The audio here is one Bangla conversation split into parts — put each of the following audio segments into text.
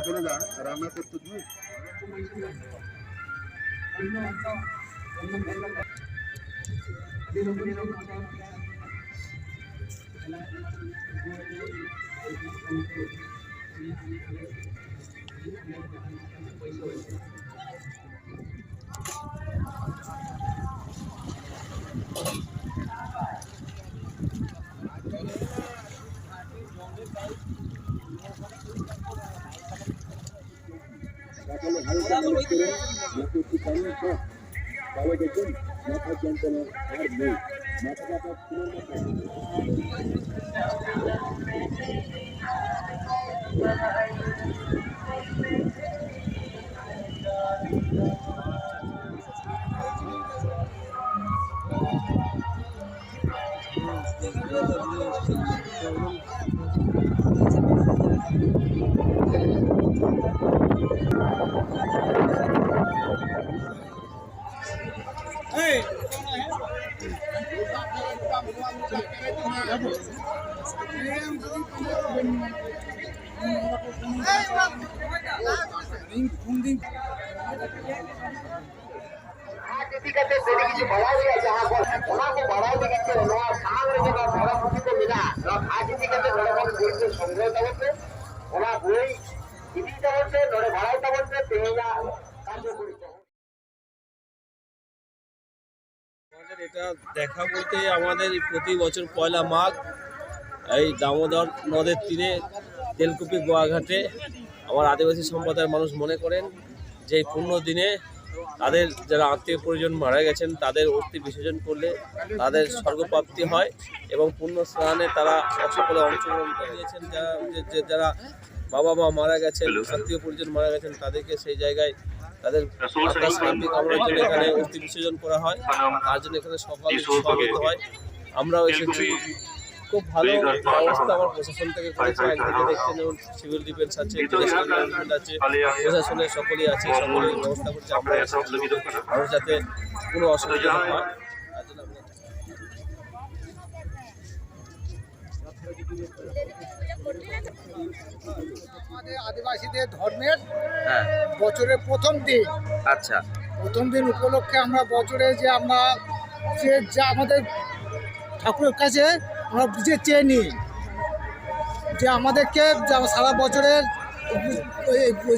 ಆಗಲಿಲ್ಲ ಆರಾಮಾಗಿ ಕೊಡ್ತಿದ್ವಿ Thank you. গিয়ে সকালে है बेटी की जो बढ़ा दिया जहाँ पर वहाँ को बढ़ा दिया कि वहाँ सामने जगह बड़ा मुझे को मिला और आज दिक्कत है बड़े बड़े बोल के संग्रह तब से वहाँ वही इसी तरह से बड़े बड़ा এটা দেখা বলতে আমাদের প্রতি বছর পয়লা মাঘ, এই দামোদর নদের তীরে তেলকুপি গোয়াঘাটে আমার আদিবাসী সম্প্রদায়ের মানুষ মনে করেন যে পূর্ণ দিনে তাদের যারা আত্মীয় পরিজন মারা গেছেন, তাদের অস্থি বিসর্জন করলে তাদের স্বর্গপ্রাপ্তি হয় এবং পূর্ণ স্নানে তারা সকলে অংশগ্রহণ করিয়েছেন যারা যারা বাবা মা মারা গেছেন আত্মীয় পরিজন মারা গেছেন তাদেরকে সেই জায়গায় তাদের আত্মার শান্তি কামনার জন্য এখানে অস্থি বিসর্জন করা হয়। তার জন্য এখানে সকাল স্বাগত হয়। আমরাও এসেছি। খুব ভালো ব্যবস্থা আমার প্রশাসন থেকে করেছে। একদিকে দেখছেন যেমন সিভিল ডিফেন্স আছে আছে প্রশাসনের সকলেই আছে সকলেই ব্যবস্থা করছে। আমরা মানুষ যাতে কোনো অসুবিধা না হয় তার জন্য আমরা আমাদের আদিবাসীদের ধর্মের হ্যাঁ। বছরের প্রথম দিন। আচ্ছা। প্রথম দিন উপলক্ষে আমরা বছরে যে আমরা যে যা আমাদের ঠাকুরের কাছে আমরা যে চেয়ে নিই যে আমাদেরকে সারা বছরের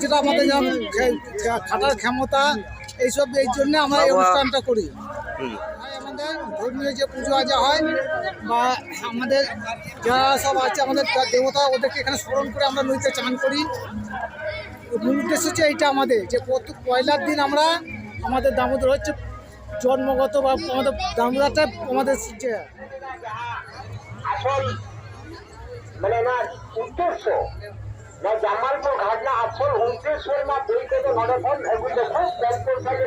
যেটা আমাদের খাটার ক্ষমতা এইসব এই জন্য আমরা এই অনুষ্ঠানটা করি। আমাদের ধর্মীয় যে পুজো আজা হয় বা আমাদের যারা সব আছে আমাদের দেবতা ওদেরকে এখানে স্মরণ করে আমরা নদীতে চান করি। মূল উদ্দেশ্য হচ্ছে এইটা আমাদের যে প্রত্যেক পয়লার দিন আমরা আমাদের দামোদর হচ্ছে জন্মগত বা আমাদের দামোদরটা আমাদের যে মানে না উদ্দেশ্য না জামালপুর ঘাটনা আসল উদ্দেশ্যের মা দুই থেকে মনে ফোন এগুলো খুব ব্যাংকুর থেকে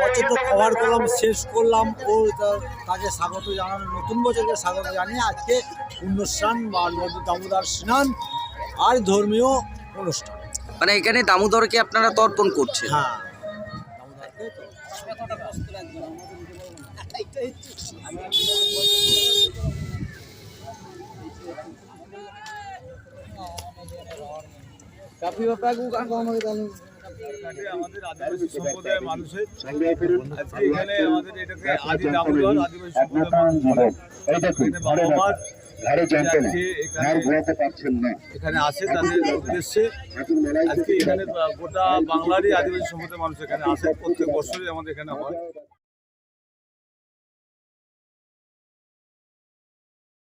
বছরটা কভার করলাম শেষ করলাম। ও তাকে স্বাগত জানানো নতুন বছরকে স্বাগত জানিয়ে আজকে পুণ্যস্নান বা নদী দামোদর স্নান আর ধর্মীয় অনুষ্ঠান। মানে এখানে দামোদরকে আপনারা তর্পণ করছেন? হ্যাঁ। আমাদের আদিবাসী সম্প্রদায়ের মানুষের আজকে এখানে আমাদের এটাকে আদি দামোদর আদিবাসী সম্প্রদায়ের বাবা ঘরে না ঘর এখানে ঘোরাতে পারছেন না। এখানে আসে তাদের উদ্দেশ্যে আজকে এখানে গোটা বাংলারই আদিবাসী সম্প্রদায়ের মানুষ এখানে আসে প্রত্যেক বছরই আমাদের এখানে হয়।